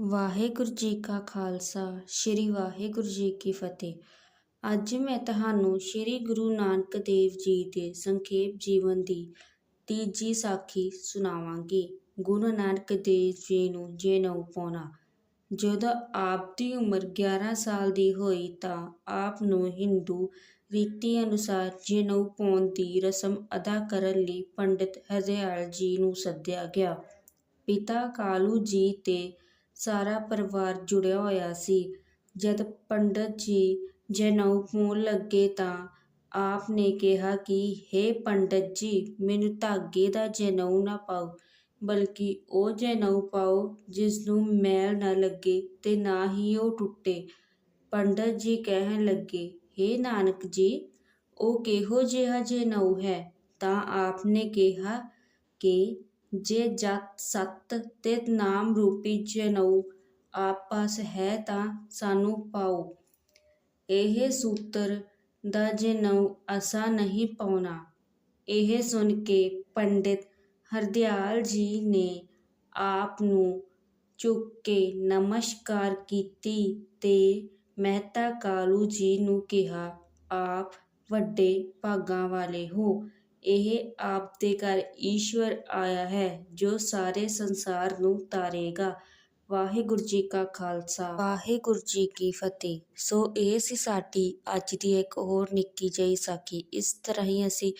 ਵਾਹਿਗੁਰੂ ਜੀ ਕਾ ਖਾਲਸਾ, ਸ੍ਰੀ ਵਾਹਿਗੁਰੂ ਜੀ ਕੀ ਫਤਿਹ। ਅੱਜ ਮੈਂ ਤੁਹਾਨੂੰ ਸ੍ਰੀ ਗੁਰੂ ਨਾਨਕ ਦੇਵ ਜੀ ਦੇ ਸੰਖੇਪ ਜੀਵਨ ਦੀ ਤੀਜੀ ਸਾਖੀ ਸੁਣਾਵਾਂਗੀ। ਗੁਰੂ ਨਾਨਕ ਦੇਵ ਜੀ ਨੂੰ ਜਨੇਊ ਪਾਉਣਾ। ਜਦੋਂ ਆਪ ਦੀ ਉਮਰ 11 ਸਾਲ ਦੀ ਹੋਈ ਤਾਂ ਆਪ ਨੂੰ ਹਿੰਦੂ ਰੀਤੀ ਅਨੁਸਾਰ ਜਨੇਊ ਪਾਉਣ ਦੀ ਰਸਮ ਅਦਾ ਕਰਨ ਲਈ ਪੰਡਿਤ ਹਰਿਆਲ ਜੀ ਨੂੰ ਸੱਦਿਆ ਗਿਆ। ਪਿਤਾ ਕਾਲੂ ਜੀ ਤੇ ਸਾਰਾ ਪਰਿਵਾਰ ਜੁੜਿਆ ਹੋਇਆ ਸੀ। ਜਦ ਪੰਡਤ ਜੀ ਜਨੇਊ ਪਾਉਣ ਲੱਗੇ ਤਾਂ ਆਪ ਨੇ ਕਿਹਾ ਕਿ, ਹੇ ਪੰਡਤ ਜੀ, ਮੈਨੂੰ ਧਾਗੇ ਦਾ ਜਨੇਊ ਨਾ ਪਾਓ, ਬਲਕਿ ਉਹ ਜਨੇਊ ਪਾਓ ਜਿਸ ਨੂੰ ਮੈਲ ਨਾ ਲੱਗੇ ਤੇ ਨਾ ਹੀ ਉਹ ਟੁੱਟੇ। ਪੰਡਤ ਜੀ ਕਹਿਣ ਲੱਗੇ, ਹੇ ਨਾਨਕ ਜੀ, ਉਹ ਕਿਹੋ ਜਿਹਾ ਜਨੇਊ ਹੈ? ਤਾਂ ਆਪ ਨੇ ਕਿਹਾ ਕਿ ਜੇ ਜਤ ਸਤ ਤੇ ਨਾਮ ਰੂਪੀ ਜਨੇਊ ਆਪ ਪਾਸ ਹੈ ਤਾਂ ਸਾਨੂੰ ਪਾਓ। ਇਹ ਸੂਤਰ ਦਾ ਜਨੇਊ ਅਸਾਂ ਨਹੀਂ ਪਾਉਣਾ। ਇਹ ਸੁਣ ਕੇ ਪੰਡਿਤ ਹਰਦਿਆਲ ਜੀ ਨੇ ਆਪ ਨੂੰ ਝੁਕ ਕੇ ਨਮਸਕਾਰ ਕੀਤੀ ਤੇ ਮਹਿਤਾ ਕਾਲੂ ਜੀ ਨੂੰ ਕਿਹਾ, ਆਪ ਵੱਡੇ ਭਾਗਾਂ ਵਾਲੇ ਹੋ। ਇਹ ਆਪ ਦੇ ਘਰ ਈਸ਼ਵਰ ਆਇਆ ਹੈ, ਜੋ ਸਾਰੇ ਸੰਸਾਰ ਨੂੰ ਤਾਰੇਗਾ। ਵਾਹਿਗੁਰੂ ਜੀ ਕਾ ਖਾਲਸਾ। ਵਾਹਿਗੁਰੂ ਜੀ ਕੀ ਫਤਿਹ। ਸੋ ਇਹ ਸੀ ਸਾਡੀ ਅੱਜ ਦੀ ਇੱਕ ਹੋਰ ਨਿੱਕੀ ਜਿਹੀ ਸਾਖੀ। ਇਸ ਤਰ੍ਹਾਂ ਹੀ ਅਸੀਂ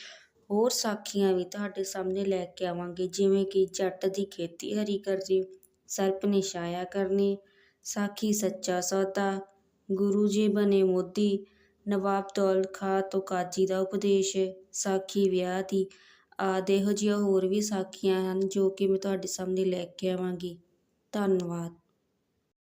ਹੋਰ ਸਾਖੀਆਂ ਵੀ ਤੁਹਾਡੇ ਸਾਹਮਣੇ ਲੈ ਕੇ ਆਵਾਂਗੇ, ਜਿਵੇਂ ਕਿ ਜੱਟ ਦੀ ਖੇਤੀ ਹਰੀ ਕਰਨੀ, ਸਰਪ ਨੇ ਛਾਇਆ ਕਰਨੀ, ਸਾਖੀ ਸੱਚਾ ਸੌਦਾ, ਗੁਰੂ ਜੀ ਬਣੇ ਮੋਦੀ ਨਵਾਬ ਦੌਲਤ ਖਾਂ ਤੋਂ ਕਾਜੀ ਦਾ ਉਪਦੇਸ਼ ਸਾਖੀ ਵਿਆਹ ਦੀ। ਆਦਿ ਇਹੋ ਜਿਹੀਆਂ ਹੋਰ ਵੀ ਸਾਖੀਆਂ ਹਨ ਜੋ ਕਿ ਮੈਂ ਤੁਹਾਡੇ ਸਾਹਮਣੇ ਲੈ ਕੇ ਆਵਾਂਗੀ। ਧੰਨਵਾਦ।